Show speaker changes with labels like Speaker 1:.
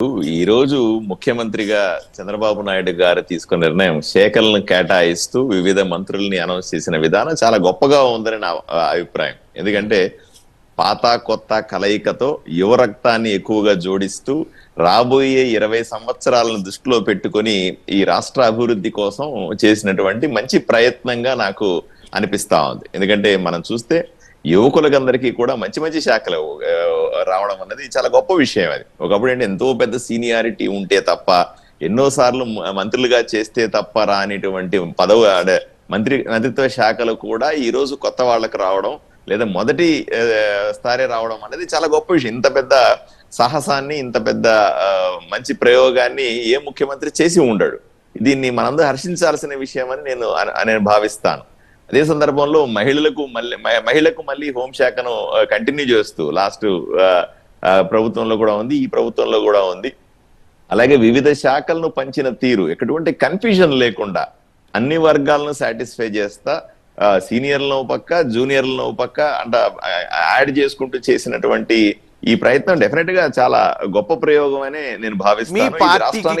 Speaker 1: ఈ రోజు ముఖ్యమంత్రిగా చంద్రబాబు నాయుడు గారు తీసుకున్న నిర్ణయం శాఖలను కేటాయిస్తూ వివిధ మంత్రుల్ని అనౌన్స్ చేసిన విధానం చాలా గొప్పగా ఉందని నా అభిప్రాయం. ఎందుకంటే పాత కొత్త కలయికతో యువ రక్తాన్ని ఎక్కువగా జోడిస్తూ రాబోయే ఇరవై సంవత్సరాలను దృష్టిలో పెట్టుకొని ఈ రాష్ట్ర అభివృద్ధి కోసం చేసినటువంటి మంచి ప్రయత్నంగా నాకు అనిపిస్తా ఉంది. ఎందుకంటే మనం చూస్తే యువకులకందరికీ కూడా మంచి మంచి శాఖలు రావడం అన్నది చాలా గొప్ప విషయం అది. ఒకప్పుడు ఏంటి ఎంతో పెద్ద సీనియారిటీ ఉంటే తప్ప ఎన్నోసార్లు మ- మంత్రులుగా చేస్తే తప్ప రానిటువంటి పదవి మంత్రి మంత్రిత్వ శాఖలు కూడా ఈ రోజు కొత్త వాళ్ళకు రావడం లేదా మొదటి స్థాయి రావడం అనేది చాలా గొప్ప విషయం. ఇంత పెద్ద సాహసాన్ని ఇంత పెద్ద మంచి ప్రయోగాన్ని ఏ ముఖ్యమంత్రి చేసి ఉండడు. దీన్ని మనందరూ హర్షించాల్సిన విషయం అని నేను నేను భావిస్తాను. అదే సందర్భంలో మహిళలకు మళ్ళీ మహిళకు మళ్ళీ హోంశాఖను కంటిన్యూ చేస్తూ లాస్ట్ ప్రభుత్వంలో కూడా ఉంది ఈ ప్రభుత్వంలో కూడా ఉంది. అలాగే వివిధ శాఖలను పంచిన తీరు ఎటువంటి కన్ఫ్యూజన్ లేకుండా అన్ని వర్గాలను సాటిస్ఫై చేస్తా సీనియర్లను పక్క జూనియర్లను పక్క అంట యాడ్ చేసుకుంటూ చేసినటువంటి ఈ ప్రయత్నం డెఫినెట్గా చాలా గొప్ప ప్రయోగం అనే నేను భావిస్తాను.